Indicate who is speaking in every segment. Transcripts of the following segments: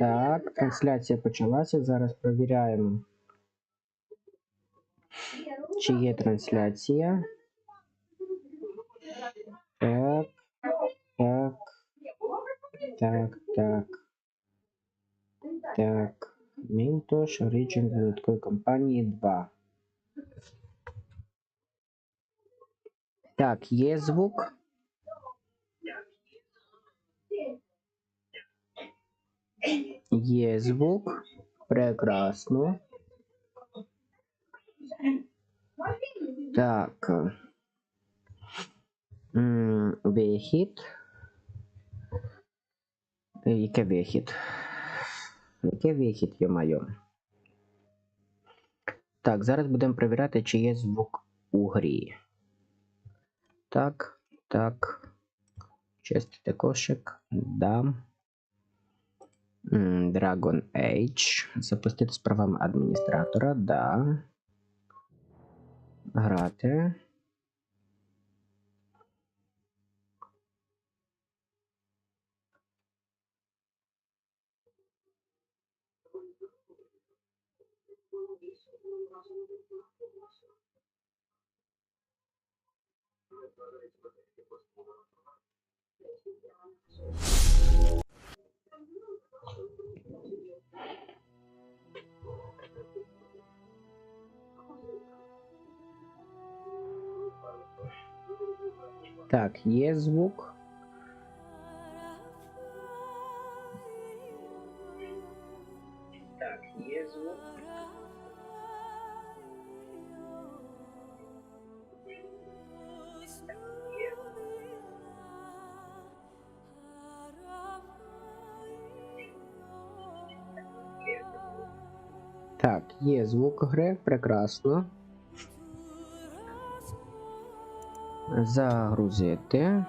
Speaker 1: Так, трансляція почалася. Зараз провіряємо. Чи є трансляція? Так, так, так, так. Так. Мінтош, Origin додаткової компанії 2. Так, є звук. Є звук. Прекрасно. Так. М, Вихід. Е, Яке вихід? Яке вихід? Так, зараз будемо перевіряти, чи є звук у грі. Так, так. Чистити кошик. Да. Dragon Age. Запустити з правами адміністратора. Да. Грати. Так, є звук. Так, є звук. Так, є звук гри, прекрасно. Загрузити.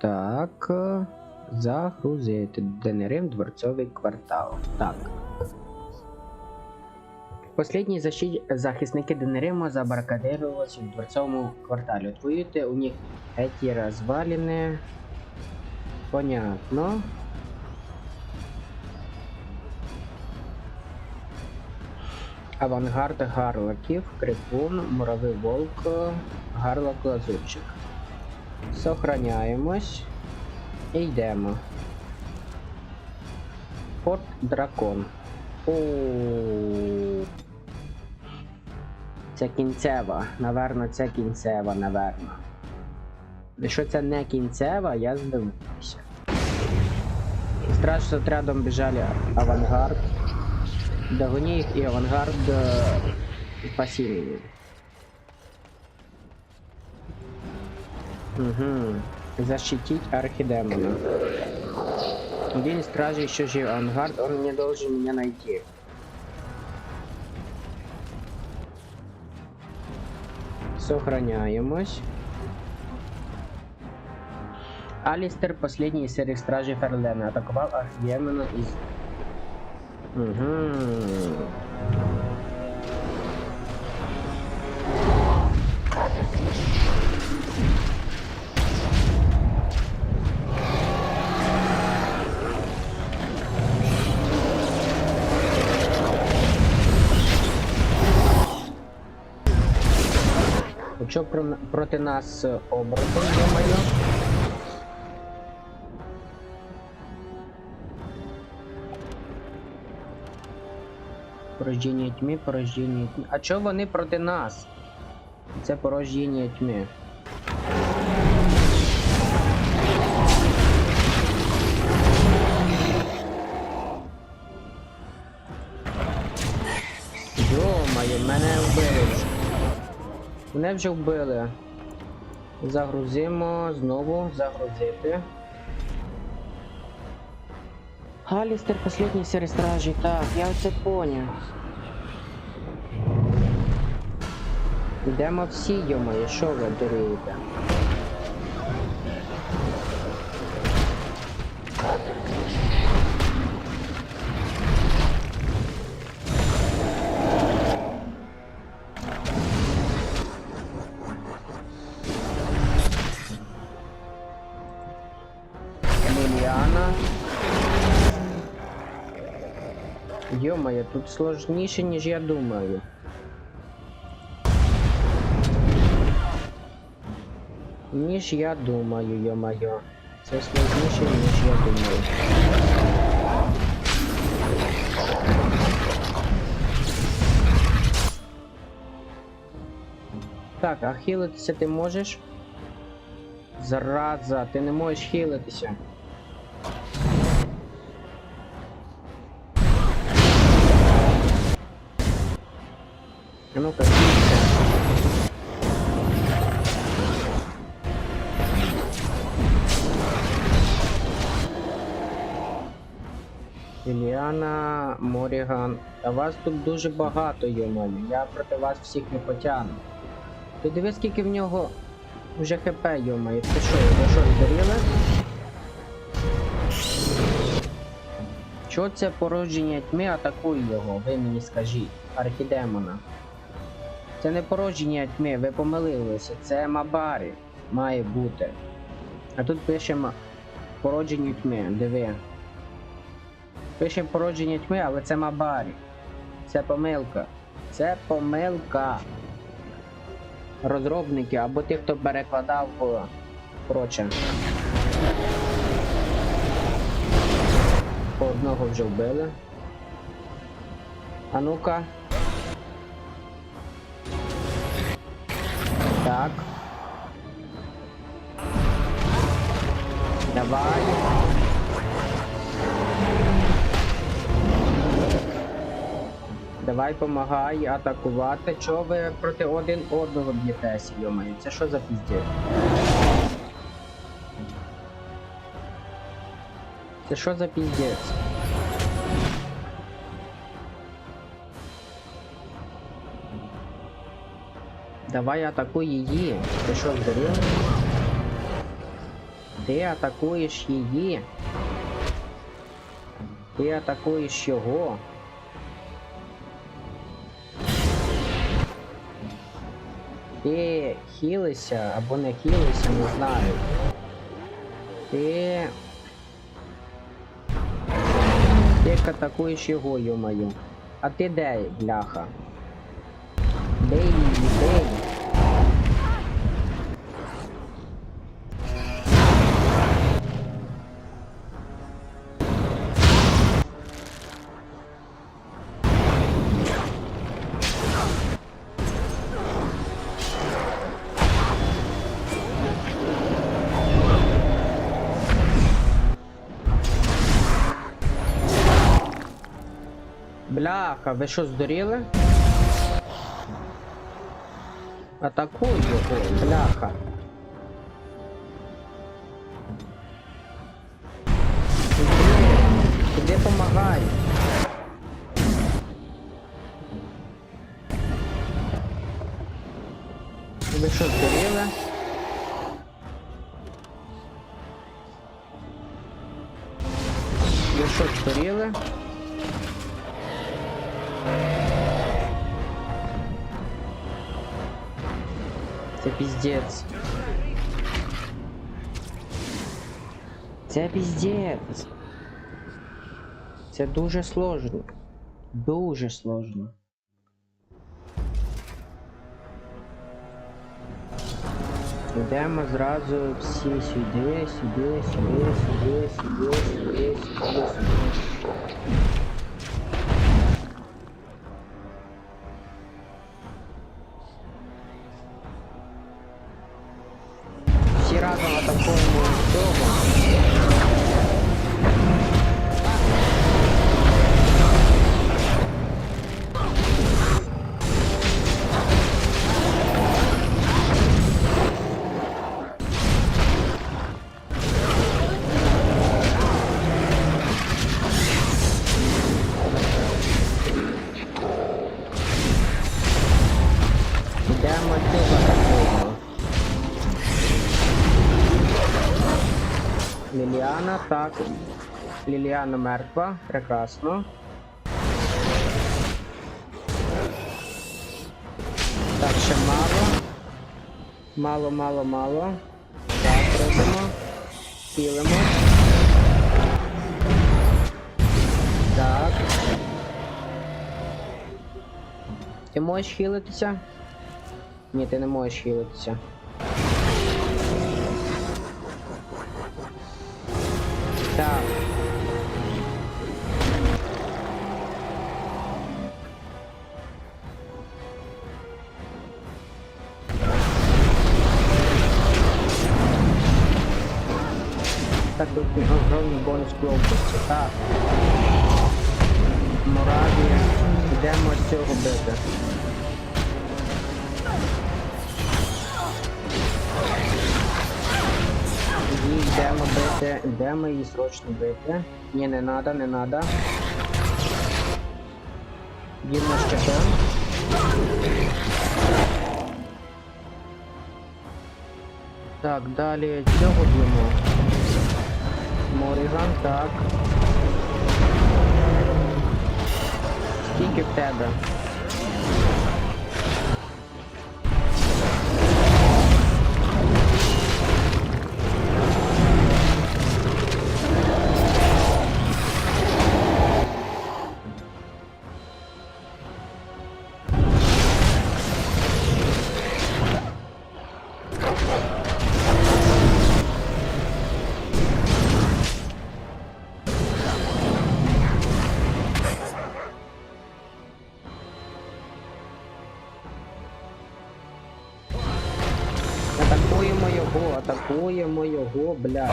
Speaker 1: Так. Загрузити. Денерим дворцовий квартал. Так. Последні защи... захисники Денерима забаркадировались в дворцовому кварталі. Отвоюйте у них эти развалины. Понятно. Авангард Гарлоків, Крикун, Муравий Волк, Гарлок Лазурчик. Сохраняємось і йдемо. Форт Дракон. О. Це кінцева. Наверно, це кінцева, наверно. Якщо це не кінцева, я здивуюся. Страж з отрядом біжали авангард. Догони их и авангард э, пассивными. Угу. Защитить архидемона. День стражи еще жив авангард, он не должен меня найти. Сохраняемось. Алистер, последний из серых стражей Ферлена, атаковал архидемона из Угу. Що про, проти нас е, оборотень, думаю? Порождення тьми, порождення тьми. А чого вони проти нас? Це порождення тьми. Йо-моє, мене вбили. Мене вже вбили. Загрузимо, знову загрузити. Алістер, последній серед стражі. Так, я це поняв. Йдемо всі, йомає, що ви дурієте? Йо-моє, тут сложніше, ніж я думаю. Ніж я думаю, йо-моє. Це сложніше, ніж я думаю. Так, а хілитися ти можеш? Зараза, ти не можеш хілитися. А ну-ка, Моріган. Та вас тут дуже багато, йомаю. Я проти вас всіх не потягну. Ти диви, скільки в нього вже хп, йомаю. Ти що, ви що, здуріли? Чого це породження тьми атакує його, ви мені скажіть, архідемона. Це не породження тьми, ви помилилися, це Мабарі має бути. А тут пишемо породження тьми, диви. Пише породження тьми, але це Мабарі. Це помилка. Це помилка. Розробники або ті, хто перекладав о, коротше. По одного вже вбили. А ну-ка. Так. Давай. Давай помагай атакувати. Чого ви проти один одного б'єтеся, йомаю? Це що за піздець? Це що за піздець? Давай атакуй її. Ти що здурів? Ти атакуєш її. Ти атакуєш його. Ти хілися або не хілися, не знаю. Ти. Ти атакуєш його, йомаю. А ти де, бляха? Де? Бляха, ви що здуріли? Атакуй його, бляха. Іди помагай. Ви що здуріли? Ви що здуріли? Це піздець. Це піздець. Це дуже сложно. Дуже сложно. Йдемо зразу всі сюди, сюди, сюди, сюди, сюди, сюди, сюди, сюди. Так. Ліліана мертва, прекрасно. Так, ще мало. Мало, мало, мало. Так, робимо. Цілимо. Так. ти можеш хілитися? Ні, ти не можеш хілитися. Бити. Ні, не надо, не надо. Їдемо щитом. Так, далі цього б'ємо. Моріган, так. Скільки в? Атакуємо його, блядь.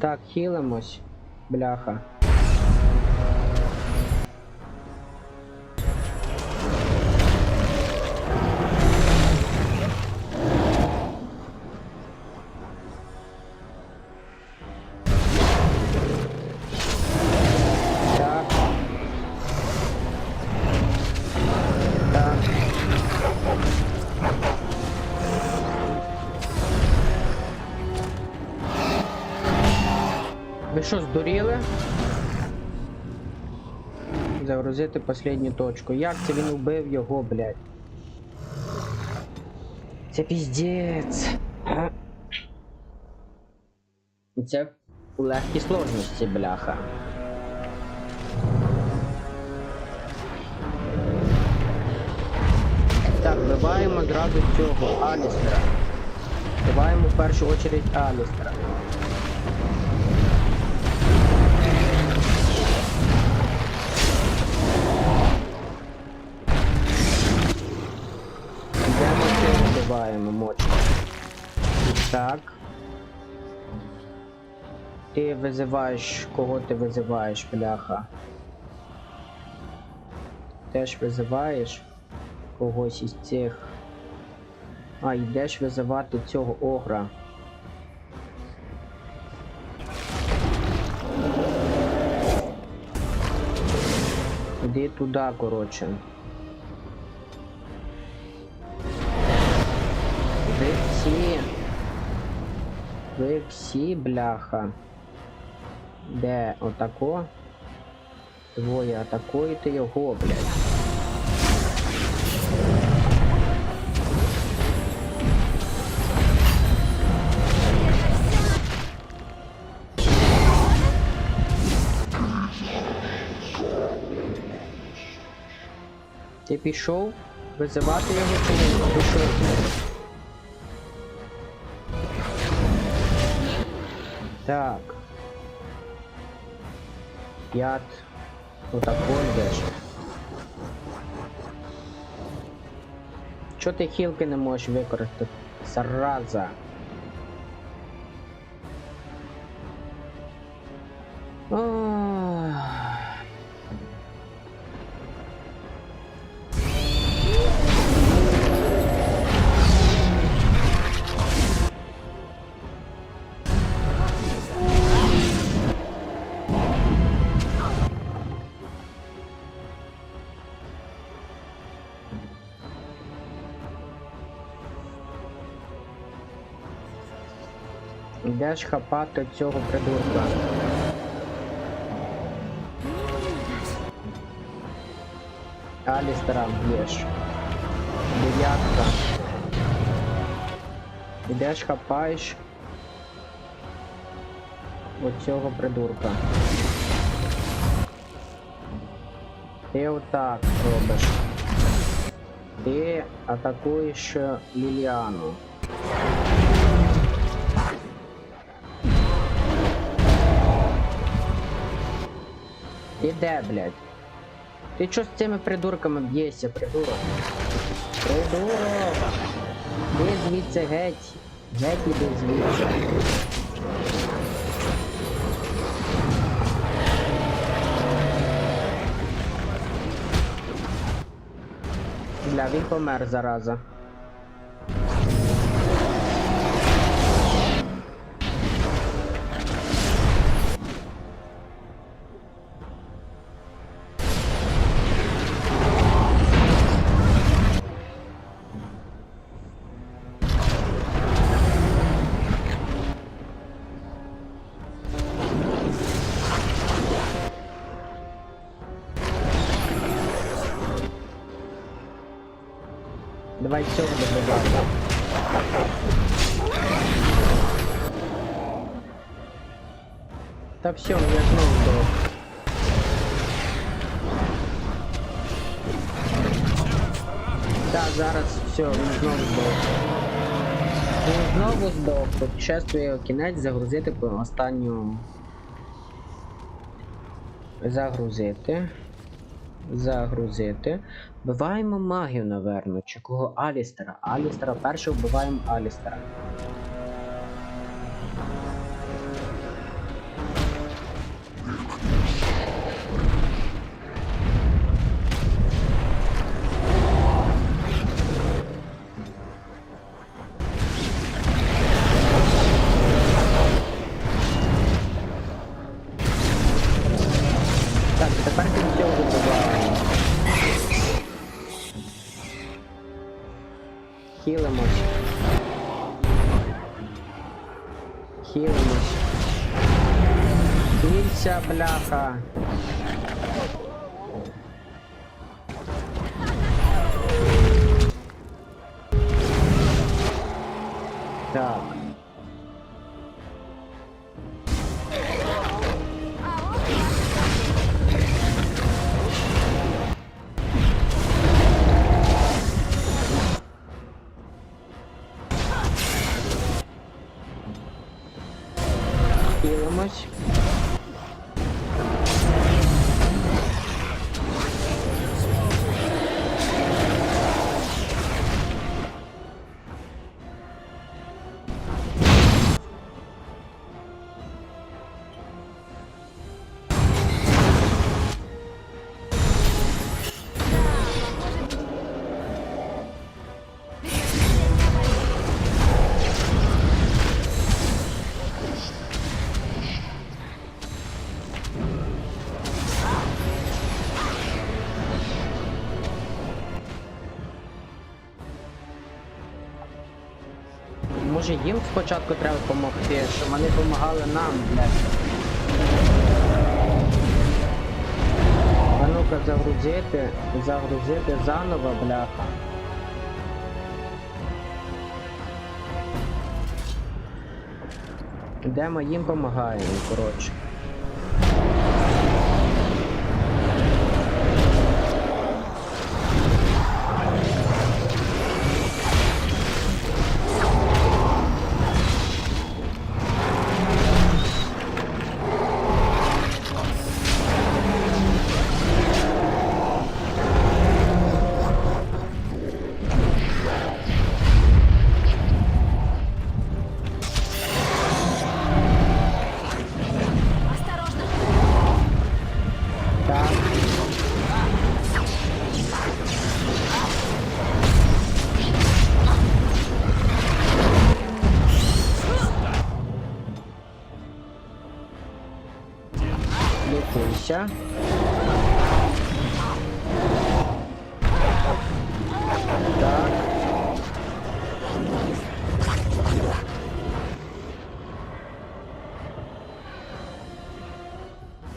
Speaker 1: Так, хилимось, бляха. Що, здуріли? Загрузити останню точку. Як це він убив його, блядь? Це піздець. Це у легкій сложності, бляха. Так, вбиваємо зразу цього Алістера. Вбиваємо в першу очередь Алістера. Вбиваємо мочку. Так. Ти визиваєш, кого ти визиваєш, бляха? Теж визиваєш когось із цих. А, йдеш визивати цього огра. Іди туди, коротше. Всі. Ви всі, бляха. Де отако? Двоє атакуєте його, блядь. Ти пішов визивати його чи ні? Пішов. Так. П'ят. Отако йдеш. Чого ти хілки не можеш використати? Зараза. Ах. Йдеш хапати цього придурка. Алістера б'єш. Дев'ятка. Ідеш хапаєш. Оцього придурка. Ти отак робиш. Ти атакуєш Ліліану. Ти де, блядь? Ти чо з цими придурками б'єшся, придурок? Придурок! Іди звідси геть! Геть іди звідси. Бля, він помер зараза. Давай цього добивати. Та все, я знову здох. Так, зараз все, він знову здох. Він знову здох. Його кінець загрузити по останню. Загрузити. Загрузити. Вбиваємо магію, наверно. Чи кого Алістера. Алістера перше вбиваємо Алістера. Так, тепер ти цього вибиваємо. Хілимось. Хілимось. Хілься, бляха. Так. Може їм спочатку треба допомогти, щоб вони допомагали нам, блядь. А ну-ка загрузити, загрузити заново, бляха. Де ми їм допомагаємо, коротше.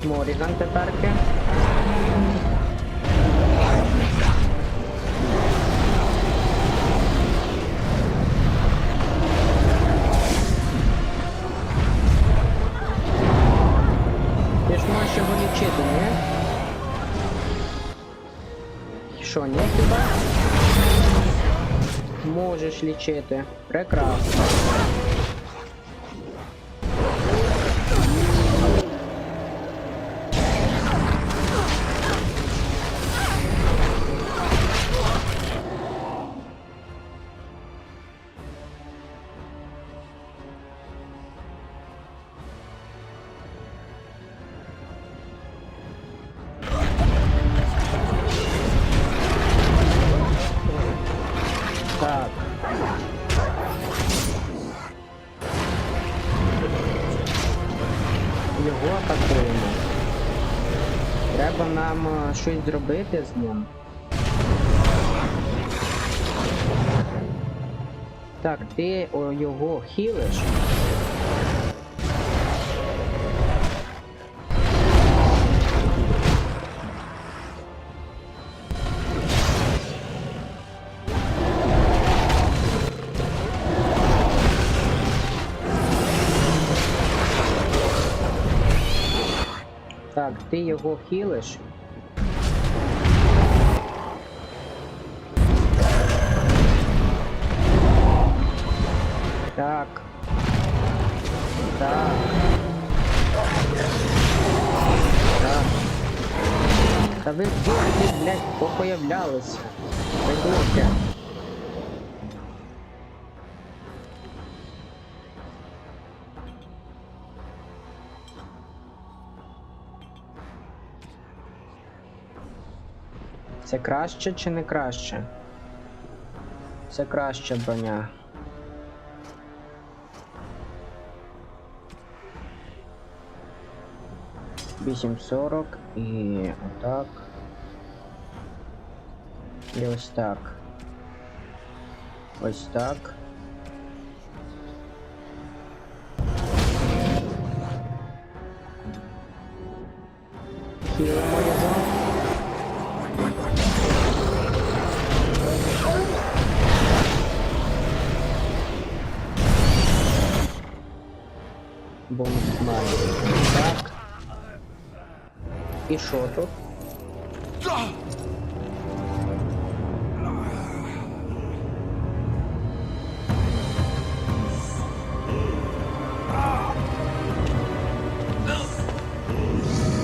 Speaker 2: Моріган
Speaker 1: теперки. Ти ж можеш його лічити, ні? Що, ні хіба? Можеш лічити. Прекрасно. Його атакуємо. Треба нам е, щось зробити з ним. Так, ти його хілиш. Його хілиш. Так. Так. Так. Та ви ви, блядь, попоявлялися? Придурки. Це краще чи не краще? Це краща броня. Вісім сорок і отак. І ось так. Ось так. Хілимо його. Бонус має. Так. І що тут?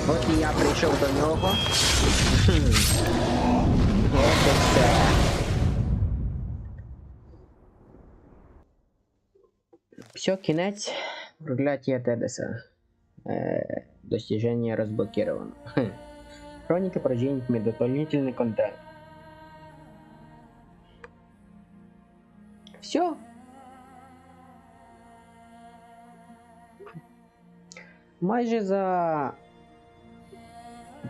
Speaker 1: От і я прийшов до нього. От і все. Все, кінець. Проклятие Тедеса. Э, достижение разблокировано. Хм. Хроники порождения тьмы. Дополнительный контент. Все. Майже за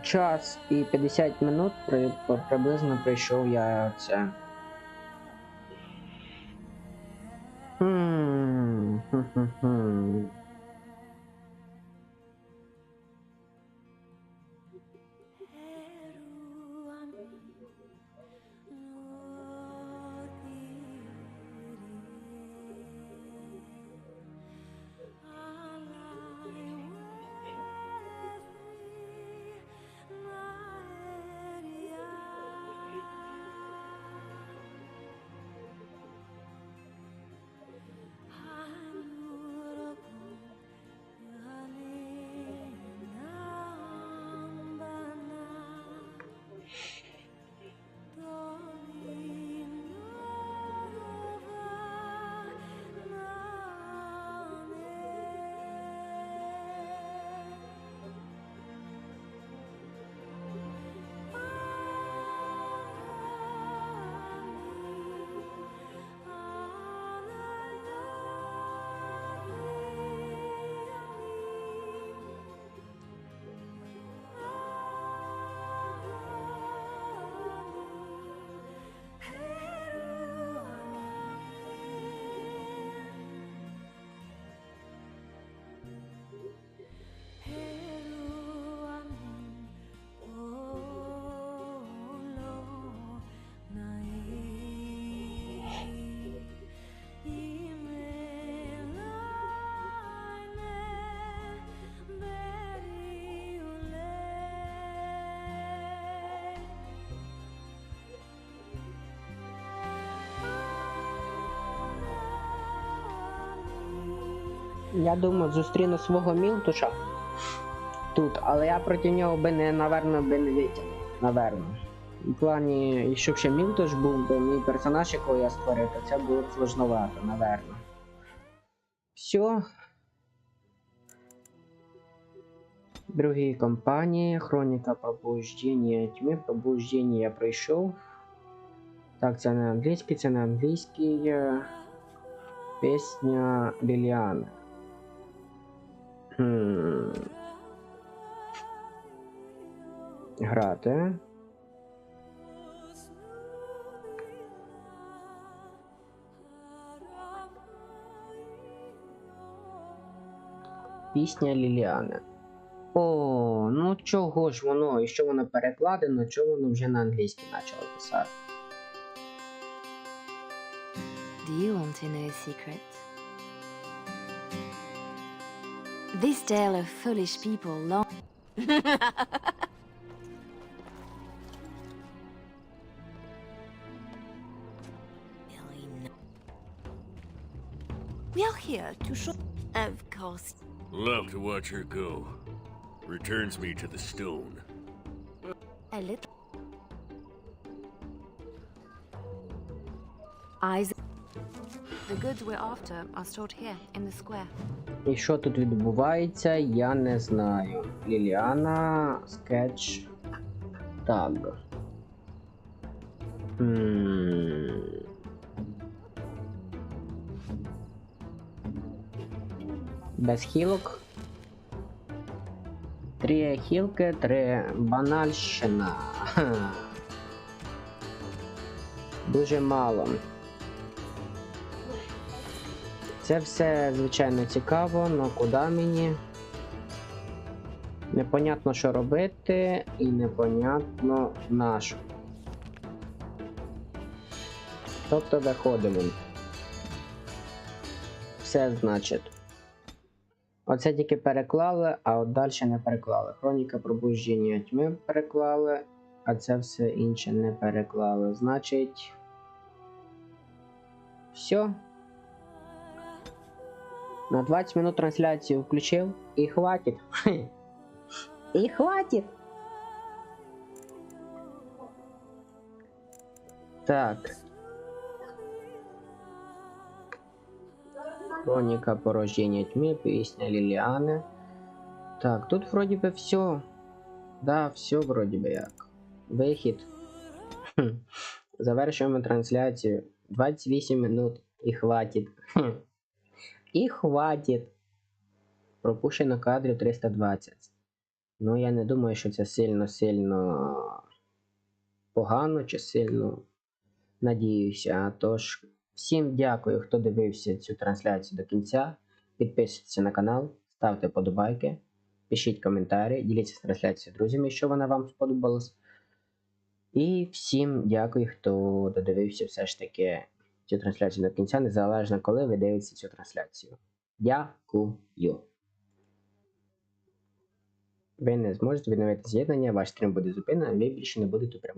Speaker 1: час і 50 минут при, приблизно прийшов я це. Mm-hmm. Я думаю, зустріну свого мілтуша тут, але я проти нього би не, наверно, би не витягнув. Наверно. У плані, якщо б ще мілтуш був, то мій персонаж, якого я створив, то це було б сложновато, наверно. Все. Другі компанії, Хроніка пробуждення тьми, пробуждення я пройшов. Так, це не англійський, це не англійський. е, Пісня Ліліани. Хм. Грати. Пісня Ліліани. О, ну чого ж воно? І що воно перекладено, чого воно вже на англійській почало писати?
Speaker 2: Do you want to know a secret? This tale of foolish people long. We are here to show. Of course.
Speaker 3: Love to watch her go. Returns me to the stone.
Speaker 2: A little. Eyes.
Speaker 1: І що тут відбувається, я не знаю. Ліліана, скетч. Так. Без хілок. Три хілки, три банальщина. Дуже мало. Це все, звичайно, цікаво, але куди мені? Непонятно, що робити, і непонятно на що. Тобто виходимо. Все значить. Оце тільки переклали, а от далі не переклали. Хроніка пробудження тьми переклали, а це все інше не переклали. Значить. Все. На 20 минут трансляцию включил и хватит. И хватит. Так. Хроника порождения тьмы, песня Лилианы. Так, тут вроде бы все. Да, все вроде бы як. Вихід. Хм. Завершуємо трансляцію. 28 минут і хватить. Хм. І хватить. Пропущено кадрів 320. Ну, я не думаю, що це сильно-сильно погано чи сильно надіюся. Тож, всім дякую, хто дивився цю трансляцію до кінця. Підписуйтесь на канал, ставте подобайки, пишіть коментарі, діліться трансляцією з друзями, якщо вона вам сподобалась. І всім дякую, хто додивився все ж таки цю трансляцію до кінця, незалежно коли ви дивитеся цю трансляцію. Дякую. Ви не зможете відновити з'єднання, ваш стрім буде зупинений, ви більше не будете у прямому